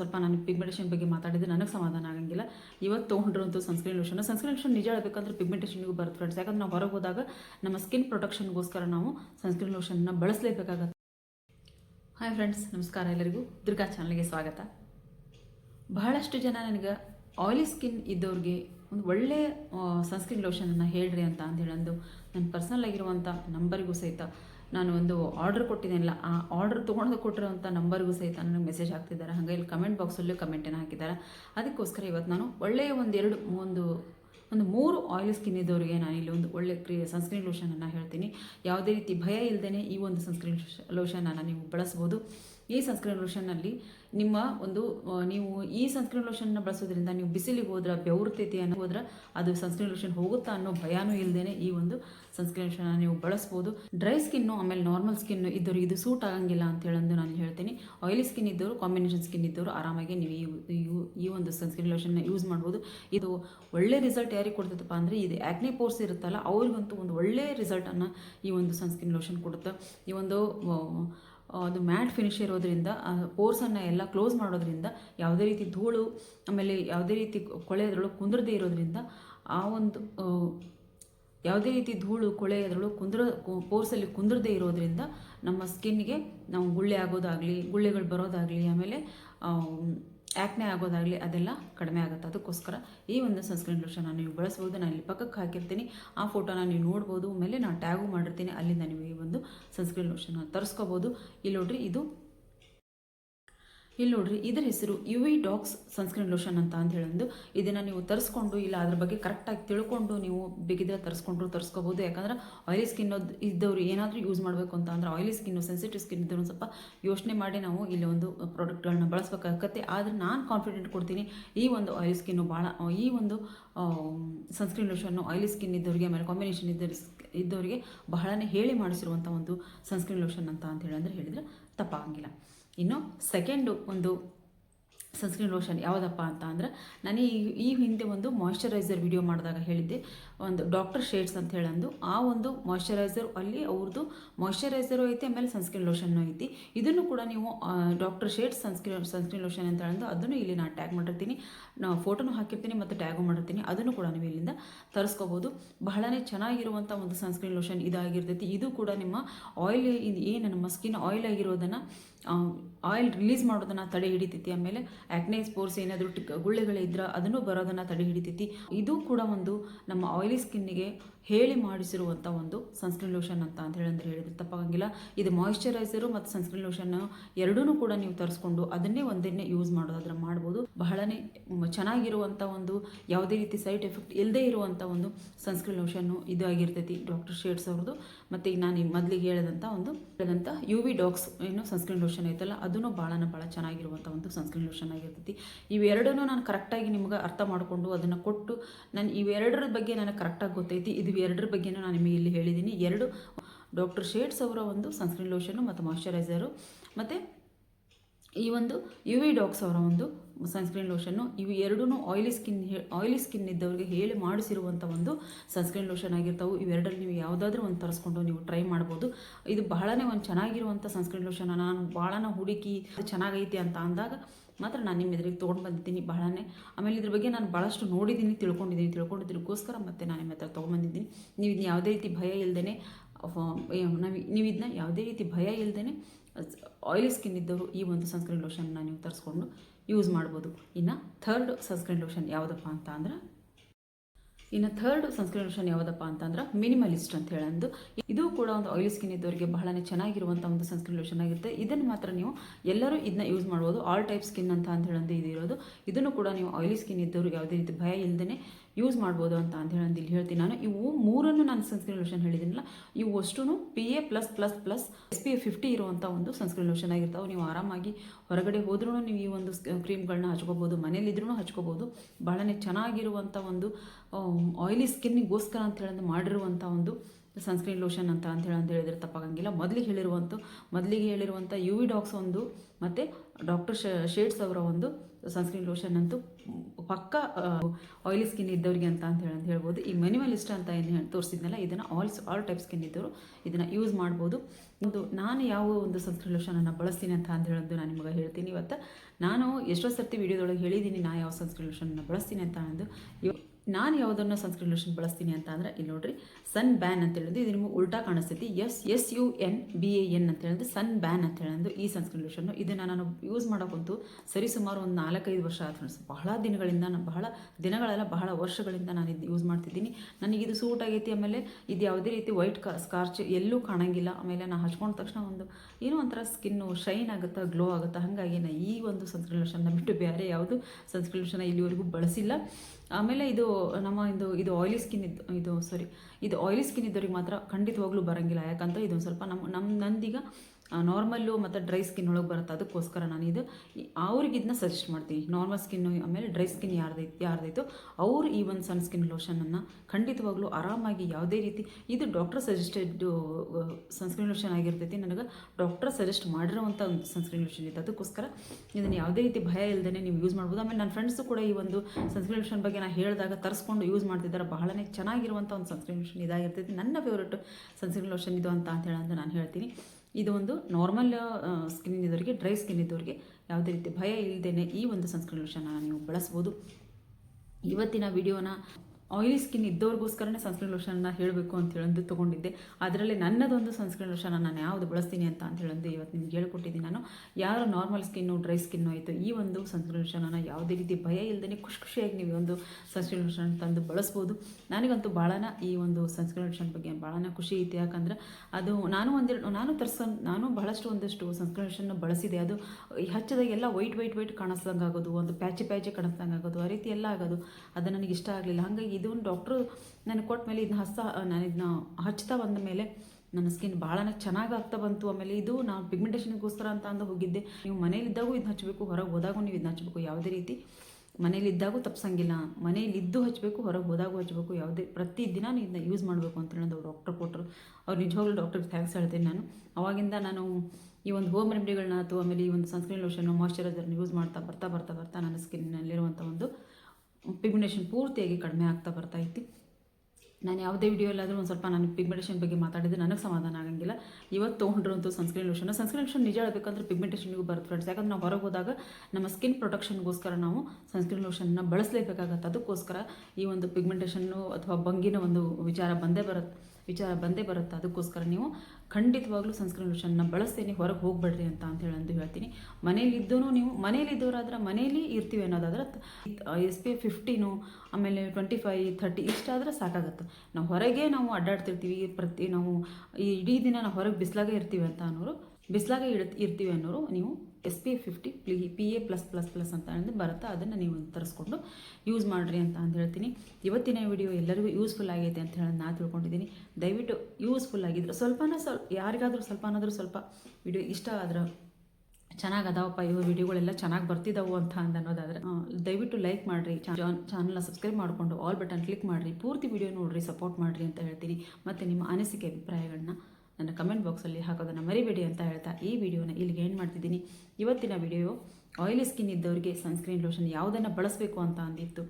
ಸ್ವಲ್ಪ ನಾನು ಪಿಗ್ಮೆಂಟೇಷನ್ ಬಗ್ಗೆ ಮಾತಾಡಿದ್ರೆ ನನಗೆ ಸಮಾಧಾನ ಆಗಂಗಿಲ್ಲ. ಇವತ್ತು ತೊಗೊಂಡಿರುವಂಥ ಸನ್ಸ್ಕ್ರೀನ್ ಲೋಷನ್ ಸನ್ಸ್ಕ್ರೀನ್ ಲೋಷನ್ ನಿಜ ಹೇಳಬೇಕಂದ್ರೆ ಪಿಗ್ಮೆಂಟೇಷನ್ಗೂ ಬರುತ್ತೆ ಫ್ರೆಂಡ್ಸ್ ಯಾಕಂದ್ರೆ ನಾವು ಹೊರಗೆ ಹೋದಾಗ ನಮ್ಮ ಸ್ಕಿನ್ ಪ್ರೊಟೆಕ್ಷನ್ಗೋಸ್ಕರ ನಾವು ಸನ್ಸ್ಕ್ರೀನ್ ಲೋಷನ್ನ ಬಳಸಲೇಬೇಕಾಗತ್ತೆ. ಹಾಯ್ ಫ್ರೆಂಡ್ಸ್ ನಮಸ್ಕಾರ ಎಲ್ಲರಿಗೂ. ದುರ್ಗಾ ಚಾನಲ್ಗೆ ಸ್ವಾಗತ. ಬಹಳಷ್ಟು ಜನ ನನಗೆ ಆಯಿಲಿ ಸ್ಕಿನ್ ಇದ್ದವ್ರಿಗೆ ಒಂದು ಒಳ್ಳೆಯ ಸನ್ಸ್ಕ್ರೀನ್ ಲೋಷನನ್ನು ಹೇಳ್ರಿ ಅಂತ ಅಂತ ಅಂದು. ನನ್ನ ಪರ್ಸನಲ್ ಆಗಿರುವಂಥ ನಂಬರಿಗೂ ಸಹಿತ ನಾನು ಒಂದು ಆರ್ಡರ್ ಕೊಟ್ಟಿದ್ದೇನಲ್ಲ, ಆ ಆರ್ಡರ್ ತೊಗೊಂಡು ಕೊಟ್ಟಿರೋಂಥ ನಂಬರ್ಗೂ ಸಹಿತ ನನಗೆ ಮೆಸೇಜ್ ಹಾಕ್ತಿದ್ದಾರೆ. ಹಾಗೆ ಇಲ್ಲಿ ಕಮೆಂಟ್ ಬಾಕ್ಸಲ್ಲೂ ಕಮೆಂಟನ್ನು ಹಾಕಿದ್ದಾರೆ. ಅದಕ್ಕೋಸ್ಕರ ಇವತ್ತು ನಾನು ಒಳ್ಳೆಯ ಒಂದು ಎರಡು, ಒಂದು ಒಂದು ಮೂರು ಆಯಿಲ್ ಸ್ಕಿನ್ ಇದ್ದವರಿಗೆ ನಾನು ಇಲ್ಲಿ ಒಂದು ಒಳ್ಳೆ ಕ್ರೀ ಸನ್ಸ್ಕ್ರೀನ್ ಲೋಷನನ್ನು ಹೇಳ್ತೀನಿ. ಯಾವುದೇ ರೀತಿ ಭಯ ಇಲ್ಲದೇ ಈ ಒಂದು ಸನ್ಸ್ಕ್ರೀನ್ ಲೋಷನನ್ನು ನೀವು ಬಳಸ್ಬೋದು. ಈ ಸನ್ಸ್ಕ್ರೀನ್ ಲೋಷನ್ನಲ್ಲಿ ನಿಮ್ಮ ಒಂದು ನೀವು ಈ ಸನ್ಸ್ಕ್ರೀನ್ ಲೋಷನ್ನ ಬಳಸೋದ್ರಿಂದ ನೀವು ಬಿಸಿಲಿಗೆ ಹೋದ್ರೆ ಬೆವರ್ತೈತಿ ಅನ್ನೋ ಹೋದ್ರೆ ಅದು ಸನ್ಸ್ಕ್ರೀನ್ ಲೋಷನ್ ಹೋಗುತ್ತಾ ಅನ್ನೋ ಭಯನೂ ಇಲ್ಲದೇ ಈ ಒಂದು ಸನ್ಸ್ಕ್ರೀನ್ ಲೋಷನ್ನ ನೀವು ಬಳಸ್ಬೋದು. ಡ್ರೈ ಸ್ಕಿನ್ನು ಆಮೇಲೆ ನಾರ್ಮಲ್ ಸ್ಕಿನ್ ಇದ್ದವರು ಇದು ಸೂಟ್ ಆಗಂಗಿಲ್ಲ ಅಂತ ಹೇಳಂದು ನಾನು ಹೇಳ್ತೀನಿ. ಆಯಿಲಿ ಸ್ಕಿನ್ ಇದ್ದವರು ಕಾಂಬಿನೇಷನ್ ಸ್ಕಿನ್ ಇದ್ದವರು ಆರಾಮಾಗಿ ನೀವು ಈ, ಈ- ಒಂದು ಸನ್ಸ್ಕ್ರೀನ್ ಲೋಷನ್ನ ಯೂಸ್ ಮಾಡ್ಬೋದು. ಇದು ಒಳ್ಳೆ ರಿಸಲ್ಟ್ ಯಾರಿಗೆ ಕೊಡ್ತೈತಪ್ಪ ಅಂದರೆ ಇದು ಆ್ಯಕ್ನೆ ಪೋರ್ಸ್ ಇರುತ್ತಲ್ಲ ಅವ್ರಿಗಂತೂ ಒಂದು ಒಳ್ಳೆ ರಿಸಲ್ಟನ್ನು ಈ ಒಂದು ಸನ್ಸ್ಕ್ರೀನ್ ಲೋಷನ್ ಕೊಡುತ್ತೆ. ಈ ಒಂದು ಅದು ಮ್ಯಾಟ್ ಫಿನಿಶ್ ಇರೋದ್ರಿಂದ ಪೋರ್ಸನ್ನು ಎಲ್ಲ ಕ್ಲೋಸ್ ಮಾಡೋದ್ರಿಂದ, ಯಾವುದೇ ರೀತಿ ಧೂಳು, ಆಮೇಲೆ ಯಾವುದೇ ರೀತಿ ಕೊಳೆ ಅದರೊಳಗೆ ಕುಂದ್ರದೇ ಇರೋದ್ರಿಂದ, ಆ ಒಂದು ಯಾವುದೇ ರೀತಿ ಧೂಳು, ಕೊಳೆ ಅದರೊಳಗೆ ಕುಂದ್ರ ಪೋರ್ಸಲ್ಲಿ ಕುಂದ್ರದೇ ಇರೋದ್ರಿಂದ ನಮ್ಮ ಸ್ಕಿನ್ಗೆ ನಾವು ಗುಳ್ಳೆ ಆಗೋದಾಗಲಿ, ಗುಳ್ಳೆಗಳು ಬರೋದಾಗಲಿ, ಆಮೇಲೆ ಆ್ಯಕ್ನೆ ಆಗೋದಾಗಲಿ ಅದೆಲ್ಲ ಕಡಿಮೆ ಆಗುತ್ತೆ. ಅದಕ್ಕೋಸ್ಕರ ಈ ಒಂದು ಸನ್ಸ್ಕ್ರೀನ್ ಲೋಷನ್ನ ನೀವು ಬಳಸ್ಬೋದು. ನಾನು ಇಲ್ಲಿ ಪಕ್ಕಕ್ಕೆ ಹಾಕಿರ್ತೀನಿ. ಆ ಫೋಟೋನ ನೀವು ನೋಡ್ಬೋದು. ಆಮೇಲೆ ನಾನು ಟ್ಯಾಗು ಮಾಡಿರ್ತೀನಿ. ಅಲ್ಲಿಂದ ನೀವು ಒಂದು ಸನ್ಸ್ಕ್ರೀನ್ ಲೋಷನ್ ತರಿಸ್ಕೋಬೋದು. ಇಲ್ಲಿ ನೋಡ್ರಿ, ಇದು ಇಲ್ಲಿ ನೋಡ್ರಿ, ಇದರ ಹೆಸರು U V Doux sunscreen lotion ಅಂತ ಅಂತ ಹೇಳಂದು. ಇದನ್ನು ನೀವು ತರಿಸ್ಕೊಂಡು, ಇಲ್ಲ ಅದ್ರ ಬಗ್ಗೆ ಕರೆಕ್ಟಾಗಿ ತಿಳ್ಕೊಂಡು ನೀವು ಬೇಕಿದ್ರೆ ತರಿಸ್ಕೊಂಡ್ರು ತರಿಸ್ಕೋಬೋದು. ಯಾಕಂದ್ರೆ ಆಯಿಲಿ ಸ್ಕಿನ್ ಇದ್ದವ್ರು ಏನಾದರೂ ಯೂಸ್ ಮಾಡಬೇಕು ಅಂತ ಅಂದ್ರೆ ಆಯಿಲಿ ಸ್ಕಿನ್ನು ಸೆನ್ಸಿಟಿವ್ ಸ್ಕಿನ್ ಇದ್ದವ್ರು ಸ್ವಲ್ಪ ಯೋಚನೆ ಮಾಡಿ ನಾವು ಇಲ್ಲಿ ಒಂದು ಪ್ರಾಡಕ್ಟ್ಗಳನ್ನ ಬಳಸ್ಬೇಕಾಗತ್ತೆ. ಆದರೆ ನಾನು ಕಾನ್ಫಿಡೆಂಟ್ ಕೊಡ್ತೀನಿ, ಈ ಒಂದು ಆಯಿಲ್ ಸ್ಕಿನ್ನು ಭಾಳ ಈ ಒಂದು ಸನ್ಸ್ಕ್ರೀನ್ ಲೋಷನ್ನು ಆಯಿಲಿ ಸ್ಕಿನ್ ಇದ್ದವರಿಗೆ, ಆಮೇಲೆ ಕಾಂಬಿನೇಷನ್ ಇದ್ದ ಇದ್ದವರಿಗೆ ಬಹಳನೇ ಹೇಳಿ ಮಾಡಿಸಿರುವಂಥ ಒಂದು ಸನ್ಸ್ಕ್ರೀನ್ ಲೋಷನ್ ಅಂತ ಅಂತ ಹೇಳಿದ್ರೆ ಹೇಳಿದರೆ ತಪ್ಪಾಗಂಗಿಲ್ಲ ಇನ್ನು ಸೆಕೆಂಡು ಒಂದು ಸನ್ಸ್ಕ್ರೀನ್ ಲೋಷನ್ ಯಾವುದಪ್ಪ ಅಂತ ಅಂದರೆ ನಾನು ಈ ಈ ಹಿಂದೆ ಒಂದು ಮಾಯಿಶ್ಚರೈಸರ್ ವಿಡಿಯೋ ಮಾಡಿದಾಗ ಹೇಳಿದ್ದೆ. ಒಂದು ಡಾಕ್ಟರ್ ಶೇಡ್ಸ್ ಅಂತ ಹೇಳಂದು. ಆ ಒಂದು ಮಾಯಶ್ಚರೈಸರ್ ಅಲ್ಲಿ ಅವ್ರದ್ದು ಮಾಯಿಶ್ಚರೈಸರು ಐತಿ, ಆಮೇಲೆ ಸನ್ಸ್ಕ್ರೀನ್ ಲೋಷನ್ನು ಐತಿ. ಇದನ್ನು ಕೂಡ ನೀವು doctor Sheth's sunscreen sunscreen lotion ಅಂತ ಹೇಳಂದು ಅದನ್ನು ಇಲ್ಲಿ ನಾನು ಟ್ಯಾಗ್ ಮಾಡಿರ್ತೀನಿ. ನಾವು ಫೋಟೋನು ಹಾಕಿರ್ತೀನಿ ಮತ್ತು ಟ್ಯಾಗು ಮಾಡಿರ್ತೀನಿ. ಅದನ್ನು ಕೂಡ ನೀವು ಇಲ್ಲಿಂದ ತರಿಸ್ಕೋಬೋದು. ಬಹಳನೇ ಚೆನ್ನಾಗಿರುವಂಥ ಒಂದು ಸನ್ಸ್ಕ್ರೀನ್ ಲೋಷನ್ ಇದಾಗಿರ್ತೈತಿ. ಇದು ಕೂಡ ನಿಮ್ಮ ಆಯಿಲ್ ಏನು, ನಮ್ಮ ಸ್ಕಿನ್ ಆಯಿಲ್ ಆಗಿರೋದನ್ನು ಆಯಿಲ್ ರಿಲೀಸ್ ಮಾಡೋದನ್ನು ತಡೆ ಹಿಡಿತೈತಿ. ಆಮೇಲೆ ಆ್ಯಕ್ನೆ ಸ್ಪೋರ್ಸ್ ಏನಾದರೂ ಗುಳ್ಳೆಗಳಿದ್ರೆ ಅದನ್ನು ಬರೋದನ್ನು ತಡೆ ಹಿಡಿತೈತಿ. ಇದು ಕೂಡ ಒಂದು ನಮ್ಮ ಆಯಿಲಿ ಸ್ಕಿನ್ನಿಗೆ ಹೇಳಿ ಮಾಡಿಸಿರುವಂಥ ಒಂದು ಸನ್ಸ್ಕ್ರೀನ್ ಲೋಷನ್ ಅಂತ ಅಂತ ಹೇಳಂದ್ರೆ ಹೇಳಿದ್ರೆ ತಪ್ಪಾಗಂಗಿಲ್ಲ. ಇದು ಮಾಯಿಶ್ಚರೈಸರು ಮತ್ತು ಸನ್ಸ್ಕ್ರೀನ್ ಲೋಷನ್ ಎರಡೂ ಕೂಡ ನೀವು ತರಿಸ್ಕೊಂಡು ಅದನ್ನೇ ಒಂದನ್ನೇ ಯೂಸ್ ಮಾಡೋದಾದ್ರೆ ಮಾಡ್ಬೋದು. ಬಹಳನೇ ಚೆನ್ನಾಗಿರುವಂಥ ಒಂದು ಯಾವುದೇ ರೀತಿ ಸೈಡ್ ಎಫೆಕ್ಟ್ ಇಲ್ಲದೇ ಇರುವಂಥ ಒಂದು ಸನ್ಸ್ಕ್ರೀನ್ ಲೋಷನ್ನು ಇದು ಆಗಿರ್ತೈತಿ ಡಾಕ್ಟರ್ ಶೇಡ್ಸ್ ಅವ್ರದ್ದು. ಮತ್ತು ಈಗ ನಾನು ಮೊದಲಿಗೆ ಹೇಳಿದಂಥ ಒಂದು ಹೇಳಿದಂಥ ಯು ವಿ ಡಾಕ್ಸ್ ಏನು ಸನ್ಸ್ಕ್ರೀನ್ ಲೋಷನ್ ಐತಲ್ಲ ಅದನ್ನು ಭಾಳನ ಭಾಳ ಚೆನ್ನಾಗಿರುವಂಥ ಒಂದು ಸನ್ಸ್ಕ್ರೀನ್ ಲೋಷನ್ ಆಗಿರ್ತೈತಿ. ಇವೆರಡನ್ನೂ ನಾನು ಕರೆಕ್ಟಾಗಿ ನಿಮ್ಗೆ ಅರ್ಥ ಮಾಡಿಕೊಂಡು ಅದನ್ನು ಕೊಟ್ಟು, ನಾನು ಇವೆರಡರ ಬಗ್ಗೆ ನನಗೆ ಕರೆಕ್ಟಾಗಿ ಗೊತ್ತೈತಿ, ಇದು ಎರಡರ ಬಗ್ಗೆನೂ ನಾನು ನಿಮಗೆ ಇಲ್ಲಿ ಹೇಳಿದ್ದೀನಿ. ಎರಡು ಡಾಕ್ಟರ್ ಶೇಡ್ಸ್ ಅವರ ಒಂದು ಸನ್ಸ್ಕ್ರೀನ್ ಲೋಷನು ಮತ್ತು ಮಾಯಶ್ಚರೈಸರು ಮತ್ತು ಈ ಒಂದು ಯು ವಿ ಡಾಕ್ಸ್ ಅವರ ಒಂದು ಸನ್ಸ್ಕ್ರೀನ್ ಲೋಷನ್ನು ಇವು ಎರಡೂ ಆಯಿಲಿ ಸ್ಕಿನ್ ಆಯಿಲಿ ಸ್ಕಿನ್ ಇದ್ದವರಿಗೆ ಹೇಳಿ ಮಾಡಿಸಿರುವಂಥ ಒಂದು ಸನ್ಸ್ಕ್ರೀನ್ ಲೋಷನ್ ಆಗಿರ್ತಾವೆ. ಇವೆರಡರಲ್ಲಿ ನೀವು ಯಾವುದಾದ್ರೂ ಒಂದು ತರಿಸ್ಕೊಂಡು ನೀವು ಟ್ರೈ ಮಾಡ್ಬೋದು. ಇದು ಬಹಳನೇ ಒಂದು ಚೆನ್ನಾಗಿರುವಂಥ ಸನ್ಸ್ಕ್ರೀನ್ ಲೋಷನ್ ನಾನು ಭಾಳನ ಹುಡುಕಿ ಚೆನ್ನಾಗೈತಿ ಅಂತ ಅಂದಾಗ ಮಾತ್ರ ನಾನು ನಿಮ್ಮ ಎದುರಿಗೆ ತೊಗೊಂಡು ಬಂದಿದ್ದೀನಿ ಬಹಳನೇ ಆಮೇಲೆ ಇದ್ರ ಬಗ್ಗೆ ನಾನು ಭಾಳಷ್ಟು ನೋಡಿದ್ದೀನಿ ತಿಳ್ಕೊಂಡಿದ್ದೀನಿ ತಿಳ್ಕೊಂಡಿದ್ದಕ್ಕೋಸ್ಕರ ಮತ್ತೆ ನಾನು ನಿಮ್ಮ ಹತ್ರ ತೊಗೊಂಬಂದಿದ್ದೀನಿ ನೀವು ಇದನ್ನ ಯಾವುದೇ ರೀತಿ ಭಯ ಇಲ್ಲದೇ ನೀವು ಇದನ್ನ ಯಾವುದೇ ರೀತಿ ಭಯ ಇಲ್ಲದೇ ಆಯಿಲಿ ಸ್ಕಿನ್ ಇದ್ದವರು ಈ ಒಂದು ಸನ್ಸ್ಕ್ರೀನ್ ಲೋಷನ್ನ ನೀವು ತರಿಸ್ಕೊಂಡು ಯೂಸ್ ಮಾಡ್ಬೋದು. ಇನ್ನು ಥರ್ಡ್ ಸನ್ಸ್ಕ್ರೀನ್ ಲೋಷನ್ ಯಾವುದಪ್ಪ ಅಂತ ಅಂದ್ರೆ ಇನ್ನು ಥರ್ಡ್ ಸನ್ಸ್ಕ್ರೀನ್ ಲೋಷನ್ ಯಾವುದಪ್ಪ ಅಂತಂದ್ರೆ ಮಿನಿಮಲಿಸ್ಟ್ ಅಂತ ಹೇಳಂದು ಇದು ಕೂಡ ಒಂದು ಆಯಿಲ್ ಸ್ಕಿನ್ ಇದ್ದವರಿಗೆ ಬಹಳನೇ ಚೆನ್ನಾಗಿರುವಂಥ ಒಂದು ಸನ್ಸ್ಕ್ರೀನ್ ಲೋಷನ್ ಆಗಿರುತ್ತೆ. ಇದನ್ನು ಮಾತ್ರ ನೀವು ಎಲ್ಲರೂ ಇದನ್ನ ಯೂಸ್ ಮಾಡ್ಬೋದು. ಆಲ್ ಟೈಪ್ ಸ್ಕಿನ್ ಅಂತ ಅಂತ ಹೇಳಂದು ಇದು ಇರೋದು. ಇದನ್ನು ಕೂಡ ನೀವು ಆಯಿಲಿ ಸ್ಕಿನ್ ಇದ್ದವ್ರಿಗೆ ಯಾವುದೇ ರೀತಿ ಭಯ ಇಲ್ಲದೇ ಯೂಸ್ ಮಾಡ್ಬೋದು ಅಂತ ಅಂತ ನಾನು ಇಲ್ಲಿ ಹೇಳ್ತೀನಿ. ನಾನು ಇವು ಮೂರನ್ನು ನಾನು ಸನ್ಸ್ಕ್ರೀನ್ ಲೋಷನ್ ಹೇಳಿದ್ದೀನಲ್ಲ, ಇವು ಅಷ್ಟು P A plus plus plus S P F fifty ಇರುವಂಥ ಒಂದು ಸನ್ಸ್ಕ್ರೀನ್ ಲೋಷನ್ ಆಗಿರ್ತಾವೆ. ನೀವು ಆರಾಮಾಗಿ ಹೊರಗಡೆ ಹೋದ್ರೂ ನೀವು ಈ ಒಂದು ಕ್ರೀಮ್ಗಳನ್ನ ಹಚ್ಕೋಬೋದು ಮನೇಲಿದ್ರೂ ಹಚ್ಕೋಬೋದು. ಬಹಳನೇ ಚೆನ್ನಾಗಿರುವಂಥ ಒಂದು ಆಯಿಲಿ ಸ್ಕಿನ್ನಿಗೋಸ್ಕರ ಅಂತ ಹೇಳಿದ್ರೆ ಮಾಡಿರುವಂಥ ಒಂದು ಸನ್ಸ್ಕ್ರೀನ್ ಲೋಷನ್ ಅಂತ ಅಂತ ಹೇಳಿ ಅಂತ ಹೇಳಿದ್ರೆ ತಪ್ಪಾಗಂಗಿಲ್ಲ. ಮೊದಲಿಗೆ ಹೇಳಿರುವಂಥ ಮೊದಲಿಗೆ ಹೇಳಿರುವಂಥ ಯು ವಿ ಡಾಕ್ಸ್ ಒಂದು, ಮತ್ತು ಡಾಕ್ಟರ್ ಶೇಡ್ಸ್ ಅವರ ಒಂದು ಸನ್ಸ್ಕ್ರೀನ್ ಲೋಷನ್ ಅಂತೂ ಪಕ್ಕ ಆಯಿಲಿ ಸ್ಕಿನ್ ಇದ್ದವರಿಗೆ ಅಂತ ಅಂತ ಹೇಳಿ ಹೇಳ್ಬೋದು. ಈ ಮಿನಿಮಲಿಸ್ಟ್ ಅಂತ ಏನು ತೋರಿಸಿದ್ನಲ್ಲ, ಇದನ್ನು ಆಲ್ಸ್ ಆಲ್ ಟೈಪ್ ಸ್ಕಿನ್ ಇದ್ದವರು ಇದನ್ನು ಯೂಸ್ ಮಾಡ್ಬೋದು. ಒಂದು ನಾನು ಯಾವ ಒಂದು ಸನ್ಸ್ಕ್ರೀನ್ ಲೋಷನನ್ನು ಬಳಸ್ತೀನಿ ಅಂತ ಅಂತ ಹೇಳೋದು ನಾನು ನಿಮಗೆ ಹೇಳ್ತೀನಿ. ಇವತ್ತು ನಾನು ಎಷ್ಟೋ ಸರ್ತಿ ವೀಡಿಯೋದೊಳಗೆ ಹೇಳಿದ್ದೀನಿ ನಾನು ಯಾವ ಸನ್ಸ್ಕ್ರೀನ್ ಲೋಷನನ್ನು ಬಳಸ್ತೀನಿ ಅಂತ ಅನ್ನೋದು ನಾನು ಯಾವುದನ್ನು ಸನ್ಸ್ಕ್ರೀನ್ ಲೋಷನ್ ಬಳಸ್ತೀನಿ ಅಂತ ಅಂದರೆ ಇಲ್ಲಿ ನೋಡ್ರಿ ಸನ್ ಬ್ಯಾನ್ ಅಂತ ಹೇಳೋದು ಇದು ನಿಮಗೆ ಉಲ್ಟಾ ಕಾಣಿಸ್ತೈತಿ. S S U N B A N ಅಂತ ಹೇಳಿದ್ರೆ ಸನ್ ಬ್ಯಾನ್ ಅಂತ ಹೇಳೋದು ಈ ಸನ್ಸ್ಕ್ರೀನ್ ಲೋಷನ್ನು ಇದನ್ನು ನಾನು ಯೂಸ್ ಮಾಡೋಕ್ಕಂತೂ ಸರಿ ಸುಮಾರು ಒಂದು ನಾಲ್ಕೈದು ವರ್ಷ ಆಯ್ತು ಫ್ರೆಂಡ್ಸ್ ಬಹಳ ದಿನಗಳಿಂದ ನಾನು ಬಹಳ ದಿನಗಳೆಲ್ಲ ಬಹಳ ವರ್ಷಗಳಿಂದ ನಾನು ಇದು ಯೂಸ್ ಮಾಡ್ತಿದ್ದೀನಿ. ನನಗೆ ಇದು ಸೂಟ್ ಆಗೈತಿ ಆಮೇಲೆ ಇದು ಯಾವುದೇ ರೀತಿ ವೈಟ್ ಸ್ಕಾರ್ಚ್ ಎಲ್ಲೂ ಕಾಣಂಗಿಲ್ಲ. ಆಮೇಲೆ ನಾನು ಹಚ್ಕೊಂಡ ತಕ್ಷಣ ಒಂದು ಏನೋ ಒಂಥರ ಸ್ಕಿನ್ನು ಶೈನ್ ಆಗುತ್ತಾ ಗ್ಲೋ ಆಗುತ್ತಾ, ಹಾಗಾಗಿ ನಾನು ಈ ಒಂದು ಸನ್ಸ್ಕ್ರೀನ್ ಲೋಷನ್ನ ಬಿಟ್ಟು ಬೇರೆ ಯಾವುದು ಸನ್ಸ್ಕ್ರೀನ್ ಲೋಷನ್ನ ಇಲ್ಲಿವರೆಗೂ ಬಳಸಿಲ್ಲ. ಆಮೇಲೆ ಇದು ನಮ್ಮ ಇದು ಇದು ಆಯಿಲಿ ಸ್ಕಿನ್ ಇದ್ದು ಇದು ಸಾರಿ ಇದು ಆಯಿಲಿ ಸ್ಕಿನ್ ಇದ್ದವ್ರಿಗೆ ಮಾತ್ರ ಖಂಡಿತವಾಗ್ಲೂ ಬರೋಂಗಿಲ್ಲ. ಯಾಕಂತ ಇದೊಂದು ಸ್ವಲ್ಪ ನಮ್ಮ ನಮ್ಮ ನಂದೀಗ ನಾರ್ಮಲ್ಲು ಮತ್ತು ಡ್ರೈ ಸ್ಕಿನ್ ಒಳಗೆ ಬರುತ್ತೆ. ಅದಕ್ಕೋಸ್ಕರ ನಾನು ಇದು ಅವ್ರಿಗೆ ಇದನ್ನ ಸಜೆಸ್ಟ್ ಮಾಡ್ತೀನಿ. ನಾರ್ಮಲ್ ಸ್ಕಿನ್ನು ಆಮೇಲೆ ಡ್ರೈ ಸ್ಕಿನ್ ಯಾರ್ದೈತೆ ಯಾರ್ದೈತೋ ಅವ್ರು ಈ ಒಂದು ಸನ್ ಸ್ಕಿನ್ ಲೋಷನನ್ನು ಖಂಡಿತವಾಗ್ಲೂ ಆರಾಮಾಗಿ ಯಾವುದೇ ರೀತಿ ಇದು ಡಾಕ್ಟರ್ ಸಜೆಸ್ಟೆಡ್ ಸನ್ಸ್ಕ್ರೀನ್ ಲೋಷನ್ ಆಗಿರ್ತೈತಿ. ನನಗೆ ಡಾಕ್ಟರ್ ಸಜೆಸ್ಟ್ ಮಾಡಿರೋವಂಥ ಒಂದು ಸನ್ಸ್ಕ್ರೀನ್ ಲೋಷನ್ ಇತ್ತು. ಅದಕ್ಕೋಸ್ಕರ ಇದನ್ನು ಯಾವುದೇ ರೀತಿ ಭಯ ಇಲ್ಲದೇ ನೀವು ಯೂಸ್ ಮಾಡ್ಬೋದು. ಆಮೇಲೆ ನನ್ನ ಫ್ರೆಂಡ್ಸು ಕೂಡ ಈ ಒಂದು ಸನ್ಸ್ಕ್ರೀನ್ ಲೋಷನ್ ಬಗ್ಗೆ ನಾನು ಹೇಳಿದಾಗ ತರಿಸ್ಕೊಂಡು ಯೂಸ್ ಮಾಡ್ತಿದ್ದಾರೆ. ಬಹಳನೇ ಚೆನ್ನಾಗಿರುವಂಥ ಒಂದು ಸನ್ಸ್ಕ್ರೀನ್ ಲೋಷನ್ ಇದಾಗಿರ್ತೈತಿ. ನನ್ನ ಫೇವ್ರೆಟ್ ಸನ್ಸ್ಕ್ರೀನ್ ಲೋಷನ್ ಇದು ಅಂತ ಅಂತ ನಾನು ಹೇಳ್ತೀನಿ. ಇದು ಒಂದು ನಾರ್ಮಲ್ ಸ್ಕಿನ್ ಇದ್ದವರಿಗೆ ಡ್ರೈ ಸ್ಕಿನ್ ಇದ್ದವರಿಗೆ ಯಾವುದೇ ರೀತಿ ಭಯ ಇಲ್ಲದೇ ಈ ಒಂದು ಸನ್ಸ್ಕ್ರೀನ್ ಲೋಷನ್ನ ನೀವು ಬಳಸ್ಬೋದು. ಇವತ್ತಿನ ವಿಡಿಯೋನ ಆಯಿಲಿ ಸ್ಕಿನ್ ಇದ್ದವ್ರಿಗೋಸ್ಕರನೇ ಸನ್ಸ್ಕ್ರೀನ್ ಲೋಷನ್ನ ಹೇಳಬೇಕು ಅಂತ ಹೇಳಂದು ತೊಗೊಂಡಿದ್ದೆ. ಅದರಲ್ಲಿ ನನ್ನದೊಂದು ಸನ್ಸ್ಕ್ರೀನ್ ಲೋಷನ್ ನಾನು ಯಾವುದು ಬಳಸ್ತೀನಿ ಅಂತ ಅಂತ ಹೇಳಂದು ಇವತ್ತು ನಿಮ್ಗೆ ಹೇಳ್ಕೊಟ್ಟಿದ್ದೀನಿ ನಾನು. ಯಾರು ನಾರ್ಮಲ್ ಸ್ಕಿನ್ನು ಡ್ರೈ ಸ್ಕಿನ್ನು ಆಯಿತು ಈ ಒಂದು ಸನ್ಸ್ಕ್ರೀನ್ ಲೋಷನನ್ನು ಯಾವುದೇ ರೀತಿ ಭಯ ಇಲ್ಲದೇ ಖುಷಿ ಖುಷಿಯಾಗಿ ನೀವು ಒಂದು ಸನ್ಸ್ಕ್ರೀನ್ ಲೋಷನ್ ತಂದು ಬಳಸ್ಬೋದು. ನನಗಂತೂ ಭಾಳನ ಈ ಒಂದು ಸನ್ಸ್ಕ್ರೀನ್ ಲೋಷನ್ ಬಗ್ಗೆ ಭಾಳನ ಖುಷಿ ಐತೆ. ಯಾಕಂದ್ರೆ ಅದು ನಾನು ಒಂದೆರಡು ನಾನು ತರ್ಸ, ನಾನು ಬಹಳಷ್ಟು ಒಂದಷ್ಟು ಸನ್ಸ್ಕ್ರೀನ್ ಲೋಷನ್ ಬಳಸಿದೆ. ಅದು ಹಚ್ಚದಾಗ ಎಲ್ಲ ವೈಟ್ ವೈಟ್ ವೈಟ್ ಕಾಣಿಸ್ದಂಗೆ ಆಗೋದು ಒಂದು ಪ್ಯಾಚಿ ಪ್ಯಾಚಿ ಕಾಣಿಸ್ದಂಗೆ ಆಗೋದು ಆ ರೀತಿ ಎಲ್ಲ ಆಗೋದು. ಅದು ನನಗೆ ಇಷ್ಟ ಆಗಲಿಲ್ಲ. ಹಾಗಾಗಿ ಇದು ಡಾಕ್ಟ್ರು ನನಗೆ ಕೊಟ್ಟ ಮೇಲೆ ಇದನ್ನ ಹಸ್ತ, ನಾನು ಇದನ್ನ ಹಚ್ತಾ ಬಂದ ಮೇಲೆ ನನ್ನ ಸ್ಕಿನ್ ಭಾಳ ಚೆನ್ನಾಗಿ ಆಗ್ತಾ ಬಂತು. ಆಮೇಲೆ ಇದು ನಾನು ಪಿಗ್ಮೆಂಟೇಷನ್ಗೋಸ್ಕರ ಅಂತ ಅಂದು ಹೋಗಿದ್ದೆ. ನೀವು ಮನೇಲಿದ್ದಾಗೂ ಇದನ್ನ ಹಚ್ಚಬೇಕು ಹೊರಗೆ ಹೋದಾಗೂ ನೀವು ಇದನ್ನ ಹಚ್ಚಬೇಕು ಯಾವುದೇ ರೀತಿ. ಮನೇಲಿದ್ದಾಗೂ ತಪ್ಸಂಗಿಲ್ಲ. ಮನೇಲಿದ್ದು ಹಚ್ಚಬೇಕು ಹೊರಗೆ ಹೋದಾಗೂ ಹಚ್ಚಬೇಕು ಯಾವುದೇ ಪ್ರತಿದಿನ ನೀವು ಇದನ್ನ ಯೂಸ್ ಮಾಡಬೇಕು ಅಂತ ಹೇಳೋದು ಡಾಕ್ಟರ್ ಕೊಟ್ಟರು ಅವ್ರು ನಿಜವಾಗ್ಲೂ ಡಾಕ್ಟರ್ ಥ್ಯಾಂಕ್ಸ್ ಹೇಳ್ತೀನಿ ನಾನು. ಅವಾಗಿಂದ ನಾನು ಈ ಒಂದು ಹೋಮ್ ರೆಮಿಡಿಗಳನ್ನ ಅಥವಾ ಆಮೇಲೆ ಈ ಒಂದು ಸನ್ಸ್ಕ್ರೀನ್ ಲೋಷನ್ನು ಮಾಯಶ್ಚರೈಸರ್ನ ಯೂಸ್ ಮಾಡ್ತಾ ಬರ್ತಾ ಬರ್ತಾ ಬರ್ತಾ ನನ್ನ ಸ್ಕಿನ್ನಲ್ಲಿರುವಂಥ ಒಂದು ಪಿಗ್ಮೆಂಟೇಷನ್ ಪೂರ್ತಿಯಾಗಿ ಕಡಿಮೆ ಆಗ್ತಾ ಬರ್ತಾ ಇತ್ತು. ನಾನು ಯಾವುದೇ ವಿಡಿಯೋಲ್ಲಾದರೂ ಒಂದು ಸ್ವಲ್ಪ ನಾನು ಪಿಗ್ಮೆಂಟೇಷನ್ ಬಗ್ಗೆ ಮಾತಾಡಿದ್ರೆ ನನಗೆ ಸಮಾಧಾನ ಆಗಂಗಿಲ್ಲ. ಇವತ್ತು ತೊಗೊಂಡಿರುವಂಥ ಸನ್ಸ್ಕ್ರೀನ್ ಲೋಷನ್ ಸನ್ಸ್ಕ್ರೀನ್ ಲೋಷನ್ ನಿಜ ಹೇಳಬೇಕಂದ್ರೆ ಪಿಗ್ಮೆಂಟೇಷನ್ಗೂ ಬರುತ್ತೆ ಫ್ರೆಂಡ್ಸ್ ಯಾಕಂದ್ರೆ ನಾವು ಹೊರಗೆ ಹೋದಾಗ ನಮ್ಮ ಸ್ಕಿನ್ ಪ್ರೊಟೆಕ್ಷನ್ಗೋಸ್ಕರ ನಾವು ಸನ್ಸ್ಕ್ರೀನ್ ಲೋಷನ್ನ ಬಳಸಲೇಬೇಕಾಗತ್ತೆ. ಅದಕ್ಕೋಸ್ಕರ ಈ ಒಂದು ಪಿಗ್ಮೆಂಟೇಷನ್ನು ಅಥವಾ ಬಂಗಿನ ಒಂದು ವಿಚಾರ ಬಂದೇ ಬರುತ್ತೆ. ವಿಚಾರ ಬಂದೇ ಬರುತ್ತೆ? ಅದಕ್ಕೋಸ್ಕರ ನೀವು ಖಂಡಿತವಾಗ್ಲೂ ಸನ್ಸ್ಕ್ರೀನ್ ಲೋಷನ್ನ ಬಳಸ್ತೇನೆ, ಹೊರಗೆ ಹೋಗಬೇಡ್ರಿ ಅಂತ ಅಂತ ಹೇಳಂದು ಹೇಳ್ತೀನಿ. ಮನೇಲಿದ್ದೂ ನೀವು ಮನೇಲಿದ್ದವರಾದ್ರೆ ಮನೇಲಿ ಇರ್ತೀವಿ ಅನ್ನೋದಾದ್ರೆ ಎಸ್ ಪಿ ಫಿಫ್ಟೀನು ಆಮೇಲೆ ಟ್ವೆಂಟಿ ಫೈವ್ ಥರ್ಟಿ ಇಷ್ಟಾದರೆ ಸಾಕಾಗುತ್ತೆ. ನಾವು ಹೊರಗೆ ನಾವು ಅಡ್ಡಾಡ್ತಿರ್ತೀವಿ, ಪ್ರತಿ ನಾವು ಇಡೀ ದಿನ ನಾವು ಹೊರಗೆ ಬಿಸಿಲಾಗೆ ಇರ್ತೀವಿ ಅಂತ ಅನ್ನೋರು ಬಿಸಿಲಾಗೆ ಇಡ ಇರ್ತೀವಿ ಅನ್ನೋರು ನೀವು S P fifty ಪ್ಲಿ P A plus plus plus ಅಂತ ಅಂದರೆ ಬರುತ್ತಾ. ಅದನ್ನು ನೀವು ತರಿಸ್ಕೊಂಡು ಯೂಸ್ ಮಾಡಿರಿ ಅಂತ ಅಂತ ಹೇಳ್ತೀನಿ. ಇವತ್ತಿನ ವಿಡಿಯೋ ಎಲ್ಲರಿಗೂ ಯೂಸ್ಫುಲ್ ಆಗೈತೆ ಅಂತ ಹೇಳಿ ನಾನು ತಿಳ್ಕೊಂಡಿದ್ದೀನಿ ದಯವಿಟ್ಟು ಯೂಸ್ಫುಲ್ ಆಗಿದ್ರೆ ಸ್ವಲ್ಪನ ಸ್ವಲ್ಪ ಯಾರಿಗಾದರೂ ಸ್ವಲ್ಪ ಅನ್ನೋದ್ರೂ ಸ್ವಲ್ಪ ವಿಡಿಯೋ ಇಷ್ಟ ಆದ್ರೆ ಚೆನ್ನಾಗಿ ಅದಾವಪ್ಪ ಇವು ವಿಡಿಯೋಗಳೆಲ್ಲ ಚೆನ್ನಾಗಿ ಬರ್ತಿದ್ದಾವು ಅಂತ ಅಂತ ಅನ್ನೋದಾದರೆ ದಯವಿಟ್ಟು ಲೈಕ್ ಮಾಡಿರಿ. ಚಾನಲ್ನ ಸಬ್ಸ್ಕ್ರೈಬ್ ಮಾಡಿಕೊಂಡು ಆಲ್ ಬಟನ್ ಕ್ಲಿಕ್ ಮಾಡಿರಿ. ಪೂರ್ತಿ ವಿಡಿಯೋ ನೋಡಿರಿ ಸಪೋರ್ಟ್ ಮಾಡಿರಿ ಅಂತ ಹೇಳ್ತೀನಿ. ಮತ್ತು ನಿಮ್ಮ ಅನಿಸಿಕೆ ಅಭಿಪ್ರಾಯಗಳನ್ನ ನನ್ನ ಕಮೆಂಟ್ ಬಾಕ್ಸಲ್ಲಿ ಹಾಕೋದನ್ನು ಮರಿಬೇಡಿ ಅಂತ ಹೇಳ್ತಾ ಈ ವಿಡಿಯೋನ ಇಲ್ಲಿಗೆ ಏನು ಮಾಡ್ತಿದ್ದೀನಿ. ಇವತ್ತಿನ ವಿಡಿಯೋ ಆಯಿಲಿ ಸ್ಕಿನ್ ಇದ್ದವರಿಗೆ ಸನ್ಸ್ಕ್ರೀನ್ ಲೋಷನ್ ಯಾವುದನ್ನು ಬಳಸಬೇಕು ಅಂತ ಅಂದಿತ್ತು.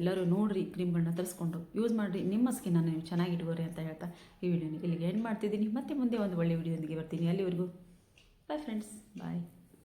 ಎಲ್ಲರೂ ನೋಡ್ರಿ ಕ್ರೀಮ್ಗಳನ್ನ ತರಿಸ್ಕೊಂಡು. ಯೂಸ್ ಮಾಡಿರಿ, ನಿಮ್ಮ ಸ್ಕಿನ್ನನ್ನು ನೀವು ಚೆನ್ನಾಗಿಟ್ಕೋರಿ ಅಂತ ಹೇಳ್ತಾ ಈ ವಿಡಿಯೋನ ಇಲ್ಲಿಗೆ ಎಂಡ್ ಮಾಡ್ತಿದ್ದೀನಿ. ಮತ್ತೆ ಮುಂದೆ ಒಂದು ಒಳ್ಳೆ ವಿಡಿಯೋದೊಂದಿಗೆ ಬರ್ತೀನಿ. ಅಲ್ಲಿವರೆಗೂ ಬಾಯ್ ಫ್ರೆಂಡ್ಸ್ ಬಾಯ್